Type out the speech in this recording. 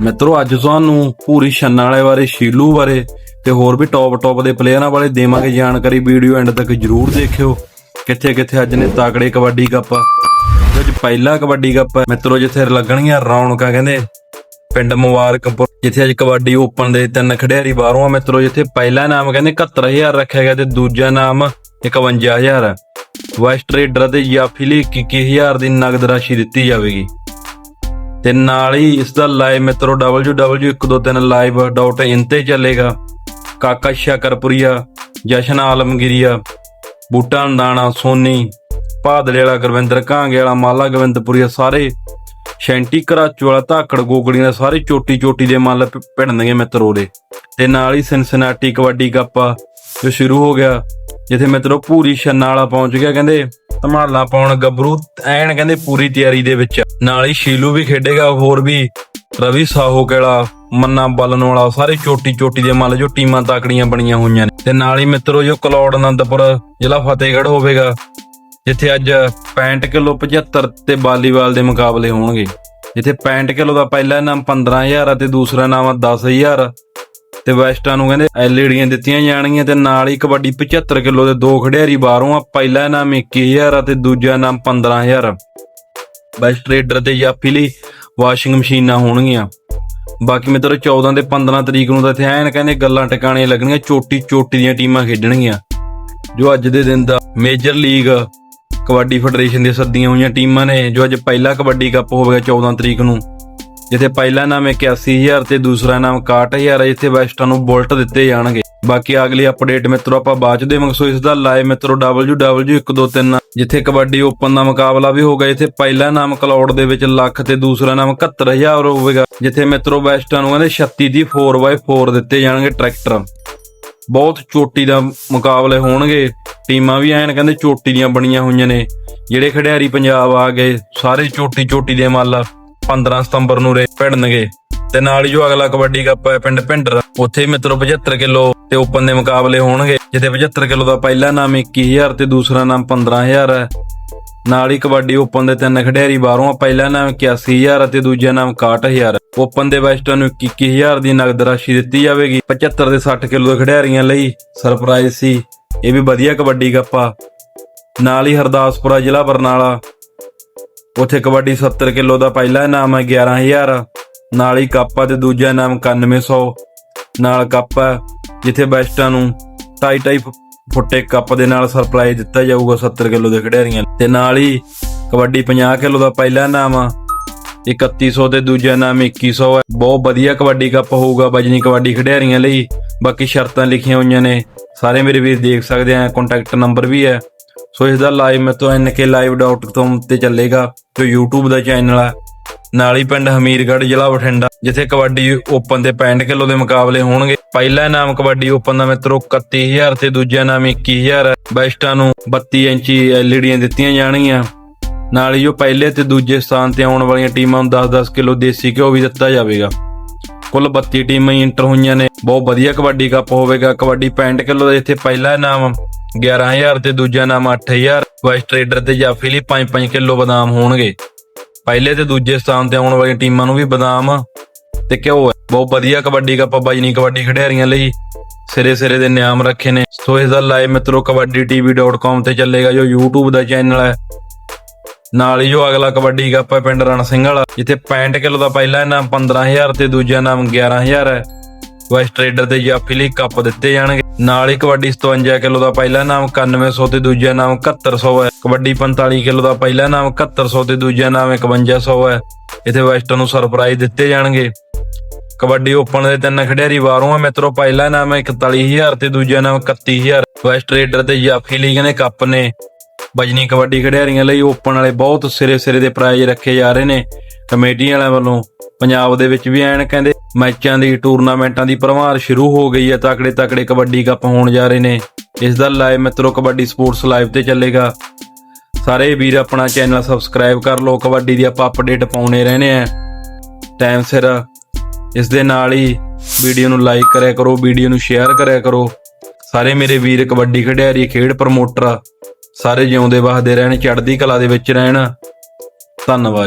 ਮਿੱਤਰੋ, ਅੱਜ ਤੁਹਾਨੂੰ ਪੂਰੀ ਛੰਨਾ ਵਾਲੇ ਬਾਰੇ, ਸ਼ੀਲੂ ਬਾਰੇ ਤੇ ਹੋਰ ਵੀ ਟੌਪ ਟੌਪ ਦੇ ਪਲੇਅਰਾਂ ਬਾਰੇ ਦੇਵਾਂਗੇ ਜਾਣਕਾਰੀ ਵੀਡੀਓ ਐਂਡ ਤੱਕ ਜਰੂਰ ਦੇਖਿਓ। ਕਿੱਥੇ ਕਿੱਥੇ ਅੱਜ ਨੇ ਤਾਕੜੇ ਕਬੱਡੀ ਕੱਪ, ਅੱਜ ਪਹਿਲਾ ਕਬੱਡੀ ਕੱਪ ਹੈ। ਮਿੱਤਰੋ, ਜਿੱਥੇ ਲੱਗਣਗੀਆਂ ਰੌਣਕਾਂ, ਕਹਿੰਦੇ ਪਿੰਡ ਮੁਬਾਰਕਪੁਰ, ਜਿੱਥੇ ਅੱਜ ਕਬੱਡੀ ਓਪਨ ਦੇ ਤਿੰਨ ਖਿਡਾਰੀ ਬਾਹਰੋਂ ਆ। ਮਿੱਤਰੋ, ਜਿੱਥੇ ਪਹਿਲਾ ਨਾਮ, ਕਹਿੰਦੇ 71000 ਰੱਖਿਆ ਗਿਆ ਤੇ ਦੂਜਾ ਨਾਮ 51000 ਹੈ। ਵੈਸਟ ਰੇਡਰ ਤੇ ਜਾਫੀ ਲਈ 21000 ਦੀ ਨਗਦ ਰਾਸ਼ੀ ਦਿੱਤੀ ਜਾਵੇਗੀ। ਤੇ ਨਾਲ ਹੀ ਇਸ ਦਾ ਲਾਈਵ ਮਿੱਤਰੋ www.123live.in ਤੇ ਚੱਲੇਗਾ। ਕਾਕਾ ਸ਼ਕਰਪੁਰੀਆ ਜਸ਼ਨ ਆਲਮਗੀਰੀਆ, ਬੂਟਾ ਅੰਦਾਣਾ ਸੋਨੀ, ਭਾਦਲੇ ਵਾਲਾ ਗੁਰਵਿੰਦਰ ਕਾਂਗੇ ਵਾਲਾ, ਮਾਲਾ ਗੋਬਿੰਦਪੁਰੀਆ ਸਾਰੇ ਸ਼ੈਂਟੀ ਕਰਾਚੂ ਵਾਲਾ, ਧਾਕੜ ਗੋਗੜੀਆਂ ਦੇ ਸਾਰੇ ਚੋਟੀ ਚੋਟੀ ਦੇ ਮੱਲ ਭ- ਭਿੜਨਗੇ ਮਿੱਤਰੋ ਦੇ ਤੇ ਨਾਲ ਹੀ ਸਿਨਸਿਨਾਟੀ ਕਬੱਡੀ ਕੱਪ ਜੋ ਸ਼ੁਰੂ ਹੋ ਗਿਆ, ਜਿੱਥੇ ਮਿੱਤਰੋ ਪੂਰੀ ਛੰਨਾ ਵਾਲਾ ਪਹੁੰਚ ਗਿਆ, ਕਹਿੰਦੇ ਧਮਾਲਾ ਪਾਉਣ ਗੱਭਰੂ, ਐਨ ਕਹਿੰਦੇ ਪੂਰੀ ਤਿਆਰੀ ਦੇ ਵਿੱਚ ਨਾਲ ਹੀ ਸ਼ੀਲੂ ਵੀ ਖੇਡੇਗਾ, ਹੋਰ ਵੀ ਰਵੀ ਸਾਹੋ ਕਿਹੜਾ ਮੰਨਾ ਬਲਨ ਵਾਲਾ, ਸਾਰੇ ਚੋਟੀ ਚੋਟੀ ਦੇ ਮੱਲ ਜੋ ਟੀਮਾਂ ਤਾਕੜੀਆਂ ਬਣੀਆਂ ਹੋਈਆਂ ਨੇ। ਤੇ ਨਾਲ ਹੀ ਮਿੱਤਰੋ, ਜੋ ਕਲੌੜ ਆਨੰਦਪੁਰ ਜ਼ਿਲ੍ਹਾ ਫਤਿਹਗੜ੍ਹ ਹੋਵੇਗਾ, ਜਿੱਥੇ ਅੱਜ 65 ਕਿਲੋ 75 ਤੇ ਵਾਲੀਬਾਲ ਦੇ ਮੁਕਾਬਲੇ ਹੋਣਗੇ। ਜਿੱਥੇ 65 ਕਿਲੋ ਦਾ ਪਹਿਲਾ ਇਨਾਮ 15000 ਆ ਤੇ ਦੂਸਰਾ ਇਨਾਮ ਆ 10000 ਤੇ ਵੈਸਟਾਂ ਨੂੰ ਕਹਿੰਦੇ ਐਲਈਡੀਆਂ ਦਿੱਤੀਆਂ ਜਾਣਗੀਆਂ ਤੇ ਨਾਲ ਹੀ ਕਬੱਡੀ 75 ਕਿਲੋ ਦੇ ਦੋ ਖਿਡਾਰੀ ਬਾਹਰੋਂ ਆ, ਪਹਿਲਾ ਇਨਾਮ 21000 ਆ ਤੇ ਦੂਜਾ ਇਨਾਮ 15000 ਬੈਸਟ ਰੇਡਰ ਤੇ ਜਾਫੀ ਲਈ ਵਾਸ਼ਿੰਗ ਮਸ਼ੀਨਾਂ ਹੋਣਗੀਆਂ। ਬਾਕੀ ਮਿੱਤਰੋ 14 ਤੇ 15 ਤਰੀਕ ਨੂੰ ਤਾਂ ਇੱਥੇ ਐਨ ਕਹਿੰਦੇ ਗੱਲਾਂ ਟਿਕਾਣੇ ਲੱਗਣੀਆਂ ਚੋਟੀ ਚੋਟੀ ਦੀਆਂ ਟੀਮਾਂ ਖੇਡਣਗੀਆਂ। ਜੋ ਅੱਜ ਦੇ ਦਿਨ ਦਾ ਮੇਜਰ ਲੀਗ, ਕਬੱਡੀ ਫੈਡਰੇਸ਼ਨ ਦੀਆਂ ਸੱਦੀਆਂ ਹੋਈਆਂ ਟੀਮਾਂ ਨੇ, ਜੋ ਅੱਜ ਪਹਿਲਾ ਕਬੱਡੀ ਕੱਪ ਹੋਵੇਗਾ 14 ਤਰੀਕ ਨੂੰ। ਜਿੱਥੇ ਪਹਿਲਾ ਨਾਮ 81000 ਤੇ ਦੂਸਰਾ ਨਾਮ 61000 ਹੈ ਜਿੱਥੇ ਵੈਸਟਾਂ ਨੂੰ ਬੁਲਟ ਦਿੱਤੇ ਜਾਣਗੇ। ਬਾਕੀ ਅਗਲੀ ਅਪਡੇਟ ਮਿੱਤਰੋ, ਆਪਾਂ ਬਾਅਦ ਚ ਦੇਵਾਂਗੇ। ਸੋ ਇਸ ਦਾ ਲਾਈਵ ਮਿੱਤਰੋ www123 ਜਿੱਥੇ ਕਬੱਡੀ ਓਪਨ ਦਾ ਮੁਕਾਬਲਾ ਵੀ ਹੋਗਾ ਜਿੱਥੇ ਪਹਿਲਾ ਨਾਮ ਕਲੌੜ ਦੇ ਵਿੱਚ ਲੱਖ ਤੇ ਦੂਸਰਾ ਨਾਮ 71000 ਹੋਵੇਗਾ। ਜਿੱਥੇ ਮਿੱਤਰੋ, ਵੈਸਟਾਂ ਨੂੰ ਕਹਿੰਦੇ 36 ਦੀ 4x4 ਦਿੱਤੇ ਜਾਣਗੇ ਟਰੈਕਟਰ ਬਹੁਤ ਚੋਟੀ ਦਾ ਮੁਕਾਬਲੇ ਹੋਣਗੇ। ਟੀਮਾਂ ਵੀ ਐਨ ਕਹਿੰਦੇ ਚੋਟੀ ਦੀਆਂ ਬਣੀਆਂ ਹੋਈਆਂ ਨੇ। ਜਿਹੜੇ ਖਿਡਾਰੀ ਪੰਜਾਬ ਆ ਗਏ, ਸਾਰੇ ਚੋਟੀ ਚੋਟੀ ਦੇ ਮੱਲ। 15 ਸਤੰਬਰ ਨੂੰ ਰੇ ਭਿੜਨਗੇ। ਤੇ ਨਾਲ ਹੀ ਜੋ ਅਗਲਾ ਕਬੱਡੀ ਕੱਪ ਹੈ ਪਿੰਡ ਭਿੰਡਰ। ਉੱਥੇ ਮਿੱਤਰੋ 75 ਕਿਲੋ ਤੇ ਓਪਨ ਦੇ ਮੁਕਾਬਲੇ ਹੋਣਗੇ, ਜਿੱਥੇ 75 ਕਿਲੋ ਦਾ ਪਹਿਲਾ ਨਾਮ 21000 ਤੇ ਦੂਸਰਾ ਨਾਮ 15000 ਹੈ। ਨਾਲ ਹੀ ਕਬੱਡੀ ਓਪਨ ਦੇ ਤਿੰਨ ਖਿਡਾਰੀ ਬਾਹਰੋਂ ਆ, ਪਹਿਲਾ ਨਾਮ 81000 ਅਤੇ ਦੂਜਾ ਨਾਮ 61000 ਓਪਨ ਦੇ ਵੈਸਟਰਨ ਨੂੰ 21000 ਦੀ ਨਗਦ ਰਾਸ਼ੀ ਦਿੱਤੀ ਜਾਵੇਗੀ 75 ਦੇ 60 ਕਿਲੋ ਦੇ ਖਿਡਾਰੀਆਂ ਲਈ। ਸਰਪ੍ਰਾਈਜ਼ ਸੀ, ਇਹ ਵੀ ਵਧੀਆ ਕਬੱਡੀ ਕੱਪ ਆ। ਨਾਲ ਹੀ ਹਰਦਾਸਪੁਰਾ ਜ਼ਿਲ੍ਹਾ ਬਰਨਾਲਾ ਉੱਥੇ ਕਬੱਡੀ 70 ਕਿਲੋ ਦਾ ਪਹਿਲਾ ਇਨਾਮ ਹੈ 11000 ਨਾਲ ਹੀ ਕੱਪ ਆ ਤੇ ਦੂਜਾ ਇਨਾਮ 9100 ਨਾਲ ਕੱਪ ਹੈ, ਜਿੱਥੇ ਬੈਸਟਾਂ ਨੂੰ 2.5 ਫੁੱਟੇ ਕੱਪ ਦੇ ਨਾਲ ਸਰਪ੍ਰਾਈਜ਼ ਦਿੱਤਾ ਜਾਊਗਾ 70 ਕਿਲੋ ਦੇ ਖਿਡਾਰੀਆਂ ਤੇ ਨਾਲ ਹੀ ਕਬੱਡੀ 50 ਕਿਲੋ ਦਾ ਪਹਿਲਾ ਇਨਾਮ ਆ। 3100 ਤੇ ਦੂਜਾ ਇਨਾਮ 2100 ਹੈ। ਬਹੁਤ ਵਧੀਆ ਕਬੱਡੀ ਕੱਪ ਹੋਊਗਾ ਬਜਨੀ ਕਬੱਡੀ ਖਿਡਾਰੀਆਂ ਲਈ। ਬਾਕੀ ਸ਼ਰਤਾਂ ਲਿਖੀਆਂ ਹੋਈਆਂ ਨੇ। ਸਾਰੇ ਮੇਰੇ ਵੀਰ ਦੇਖ ਸਕਦੇ ਆ ਕੰਟੈਕਟ ਨੰਬਰ ਵੀ ਹੈ। ਸੋ ਇਸ ਦਾ ਲਾਈਵ ਮੇਤੋਂ nklive.com ਤੇ ਚੱਲੇਗਾ, ਜੋ YouTube ਦਾ ਚੈਨਲ ਹੈ ਨਾਲ ਹੀ ਪਿੰਡ ਹਮੀਰਗੜ੍ਹ ਜ਼ਿਲ੍ਹਾ ਬਠਿੰਡਾ, ਜਿੱਥੇ ਕਬੱਡੀ ਓਪਨ ਦੇ 65 ਕਿਲੋ ਦੇ ਮੁਕਾਬਲੇ ਹੋਣਗੇ। ਪਹਿਲਾ ਇਨਾਮ ਕਬੱਡੀ ਓਪਨ ਦਾ ਮਿੱਤਰੋ 31000 ਤੇ ਦੂਜਾ ਇਨਾਮ 21000 ਹੈ ਬੈਸਟਾਂ ਨੂੰ 32 ਇੰਚੀ ਐਲਈਡੀਆਂ ਦਿੱਤੀਆਂ ਜਾਣਗੀਆਂ। ਨਾਲ ਹੀ ਉਹ ਪਹਿਲੇ ਤੇ ਦੂਜੇ ਸਥਾਨ ਤੇ ਆਉਣ ਵਾਲੀਆਂ ਟੀਮਾਂ ਨੂੰ 10-10 ਕਿਲੋ ਦੇਸੀ ਘਿਓ ਵੀ ਦਿੱਤਾ ਜਾਵੇਗਾ। ਕੁੱਲ 32 ਟੀਮਾਂ ਹੀ ਇੰਟਰ ਹੋਈਆਂ ਨੇ। ਬਹੁਤ ਵਧੀਆ ਕਬੱਡੀ ਕੱਪ ਹੋਵੇਗਾ। ਕਬੱਡੀ 65 ਕਿਲੋ ਦਾ ਇੱਥੇ ਪਹਿਲਾ ਇਨਾਮ 11000 ਤੇ ਦੂਜਾ ਇਨਾਮ 8000 ਵੈਸਟ ਰੇਡਰ ਤੇ ਜਾਫੀ ਲਈ 5-5 ਕਿਲੋ ਬਦਾਮ ਹੋਣਗੇ। ਪਹਿਲੇ ਤੇ ਦੂਜੇ ਸਥਾਨ ਤੇ ਆਉਣ ਵਾਲੀਆਂ ਟੀਮਾਂ ਨੂੰ ਵੀ ਬਦਾਮ। ਤੇ ਘਿਓ ਹੈ? ਬਹੁਤ ਵਧੀਆ ਕਬੱਡੀ ਕੱਪ ਬਾਜਨੀ ਕਬੱਡੀ ਖਿਡਾਰੀਆਂ ਲਈ। ਸਿਰੇ ਸਿਰੇ ਦੇ ਨਿਯਮ ਰੱਖੇ ਨੇ। ਸੋ ਇਸ ਦਾ ਲਾਈਵ ਮਿੱਤਰੋ ਕਬੱਡੀ tv.com ਤੇ ਚੱਲੇਗਾ ਜੋ YouTube ਦਾ ਚੈਨਲ ਹੈ। ਨਾਲ ਹੀ ਜੋ ਅਗਲਾ ਕਬੱਡੀ ਕੱਪ ਹੈ ਪਿੰਡ ਰਣ ਸਿੰਘ ਵਾਲਾ, ਜਿੱਥੇ 65 ਕਿਲੋ ਦਾ ਪਹਿਲਾ ਇਨਾਮ 15000 ਤੇ ਦੂਜਾ ਇਨਾਮ 11000 ਹੈ। ਵੈਸਟ ਰੇਡਰ ਤੇ ਜਾਫੀ ਲਈ ਕੱਪ ਦਿੱਤੇ ਜਾਣਗੇ। ਨਾਲ ਹੀ ਕਬੱਡੀ 57 ਕਿਲੋ ਦਾ ਪਹਿਲਾ ਇਨਾਮ 9100 ਤੇ ਦੂਜਾ ਇਨਾਮ 7100 ਹੈ। ਕਬੱਡੀ 45 ਕਿਲੋ ਦਾ ਪਹਿਲਾ ਇਨਾਮ 7100 ਤੇ ਦੂਜਾ ਇਨਾਮ 5100 ਹੈ। ਇੱਥੇ ਵੈਸਟ ਨੂੰ ਸਰਪ੍ਰਾਈਜ਼ ਦਿੱਤੇ ਜਾਣਗੇ। ਕਬੱਡੀ ਓਪਨ ਦੇ ਤਿੰਨ ਖਿਡਾਰੀ ਬਾਹਰੋਂ ਆ ਮਿੱਤਰੋ, ਪਹਿਲਾ ਨਾਮ ਹੈ 41000 ਤੇ ਦੂਜਾ ਇਨਾਮ 31000 ਵੈਸਟ ਰੇਡਰ ਤੇ ਜਾਫੀ ਲੀਗ ਨੇ ਕੱਪ ਨੇ। ਬਜਨੀ ਕਬੱਡੀ ਖਿਡਾਰੀਆਂ ਲਈ ਓਪਨ ਵਾਲੇ ਬਹੁਤ ਸਿਰੇ ਸਿਰੇ ਦੇ ਪ੍ਰਾਈਜ਼ ਰੱਖੇ ਜਾ ਰਹੇ ਨੇ। ਕਮੇਟੀ ਵਾਲਿਆਂ ਵੱਲੋਂ ਪੰਜਾਬ ਦੇ ਵਿੱਚ ਵੀ ਐਨ ਕਹਿੰਦੇ ਮੈਚਾਂ ਦੀ, ਟੂਰਨਾਮੈਂਟਾਂ ਦੀ ਭਰਮਾਰ ਸ਼ੁਰੂ ਹੋ ਗਈ ਹੈ। ਤਕੜੇ ਤਕੜੇ ਕਬੱਡੀ ਕੱਪ ਹੋਣ ਜਾ ਰਹੇ ਨੇ। ਇਸ ਦਾ ਲਾਈਵ ਮਿੱਤਰੋ ਕਬੱਡੀ ਸਪੋਰਟਸ ਲਾਈਵ ਤੇ ਚੱਲੇਗਾ। ਸਾਰੇ ਵੀਰ ਆਪਣਾ ਚੈਨਲ ਸਬਸਕ੍ਰਾਈਬ ਕਰ ਲਓ। ਕਬੱਡੀ ਦੀ ਆਪਾਂ ਅਪਡੇਟ ਪਾਉਣੇ ਰਹਿੰਦੇ ਆ ਟਾਈਮ ਸਿਰ ਇਸ ਦੇ ਨਾਲ ਹੀ ਵੀਡੀਓ ਨੂੰ ਲਾਈਕ ਕਰਿਆ ਕਰੋ, ਵੀਡੀਓ ਨੂੰ ਸ਼ੇਅਰ ਕਰਿਆ ਕਰੋ। ਸਾਰੇ ਮੇਰੇ ਵੀਰ ਕਬੱਡੀ ਖਿਡਾਰੀ, ਖੇਡ ਪ੍ਰਮੋਟਰ ਸਾਰੇ ਜਿਉਂਦੇ ਵਸਦੇ ਰਹਿਣ, ਚੜ੍ਹਦੀ ਕਲਾ ਦੇ ਵਿੱਚ ਰਹਿਣ। ਧੰਨਵਾਦ।